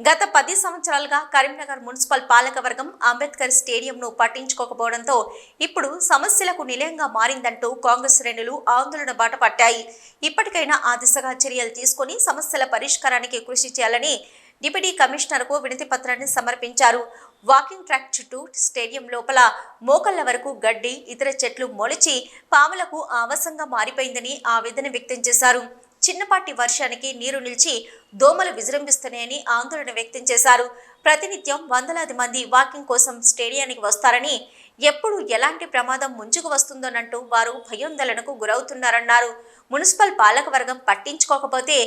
గత పది సంవత్సరాలుగా కరీంనగర్ మున్సిపల్ పాలకవర్గం అంబేద్కర్ స్టేడియంను పట్టించుకోకపోవడంతో ఇప్పుడు సమస్యలకు నిలయంగా మారిందంటూ కాంగ్రెస్ శ్రేణులు ఆందోళన బాట పట్టాయి ఇప్పటికైనా ఆ దిశగా చర్యలు తీసుకుని సమస్యల పరిష్కారానికి కృషి చేయాలని డిప్యూటీ కమిషనర్కు వినతి పత్రాన్ని సమర్పించారు. వాకింగ్ ట్రాక్ చుట్టూ స్టేడియం లోపల మోకళ్ళ వరకు గడ్డి ఇతర చెట్లు మొలిచి పాములకు ఆవాసంగా మారిపోయిందని ఆవేదన వ్యక్తం చేశారు. చిన్నపాటి వర్షానికి నీరు నిలిచి దోమలు విజృంభిస్తున్నాయని ఆందోళన వ్యక్తం చేశారు. ప్రతినిత్యం వందలాది మంది వాకింగ్ కోసం స్టేడియానికి వస్తారని ఎప్పుడు ఎలాంటి ప్రమాదం ముంచుకు వస్తుందోనంటూ వారు భయోందోళనకు గురవుతున్నారన్నారు. మున్సిపల్ పాలకవర్గం పట్టించుకోకపోతే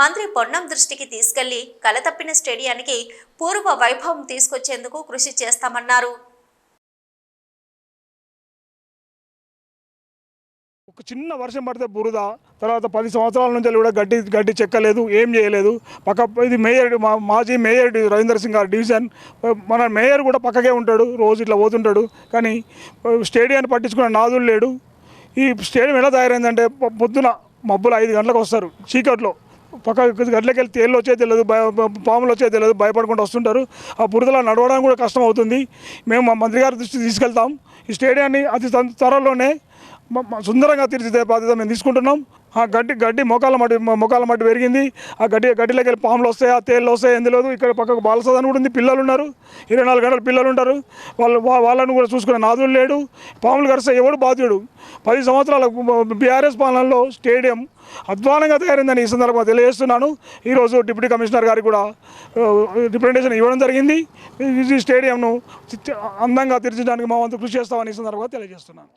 మంత్రి పొన్నం దృష్టికి తీసుకెళ్ళి కలతప్పిన స్టేడియానికి పూర్వ వైభవం తీసుకొచ్చేందుకు కృషి చేస్తామన్నారు. ఒక చిన్న వర్షం పడితే బురద తర్వాత పది సంవత్సరాల నుంచి కూడా గడ్డి గడ్డి చెక్కలేదు ఏం చేయలేదు. పక్క ఇది మేయర్ మా మాజీ మేయర్ రవీంద్ర రవీందర్ సింగ్ గారు డివిజన్. మన మేయర్ కూడా పక్కకే ఉంటాడు రోజు ఇట్లా పోతుంటాడు. కానీ స్టేడియాన్ని పట్టించుకున్న నాదులు లేడు. ఈ స్టేడియం ఎలా తయారైందంటే పొద్దున మబ్బులు ఐదు గంటలకు వస్తారు చీకట్లో. పక్క గడ్లకి వెళ్ళి తేళ్ళు వచ్చే తెలియదు భయ పాములు వచ్చే తెలియదు భయపడకుండా వస్తుంటారు. ఆ బురదలో నడవడానికి కూడా కష్టం అవుతుంది. మేము మా మంత్రి గారి దృష్టికి తీసుకెళ్తాం. ఈ స్టేడియాన్ని అతి త్వరలోనే సుందరంగా తీర్చిదే బాధ్యత మేము తీసుకుంటున్నాం. ఆ గడ్డి గడ్డి మోకాల మట్టి మోకాల మట్టి పెరిగింది. ఆ గడ్డి గడ్డిలోకి వెళ్ళి పాములు వస్తాయి ఆ తేళ్ళు వస్తాయి ఏంది లేదు. ఇక్కడ పక్కకు బాలసదని కూడా ఉంది పిల్లలు ఉన్నారు. ఇరవై నాలుగు గంటలు పిల్లలు ఉంటారు. వాళ్ళు వా- వాళ్ళను కూడా చూసుకునే నాదులు లేడు. పాములు కరిస్తే ఎవడు బాధ్యుడు? పది సంవత్సరాల బీఆర్ఎస్ పాలనలో స్టేడియం అధ్వానంగా తయారైందని ఈ సందర్భంగా తెలియజేస్తున్నాను. ఈరోజు డిప్యూటీ కమిషనర్ గారికి కూడా రిప్రజెంటేషన్ ఇవ్వడం జరిగింది. ఈ స్టేడియంను అందంగా తీర్చడానికి మా వంతు కృషి చేస్తామని ఈ సందర్భంగా తెలియజేస్తున్నాను.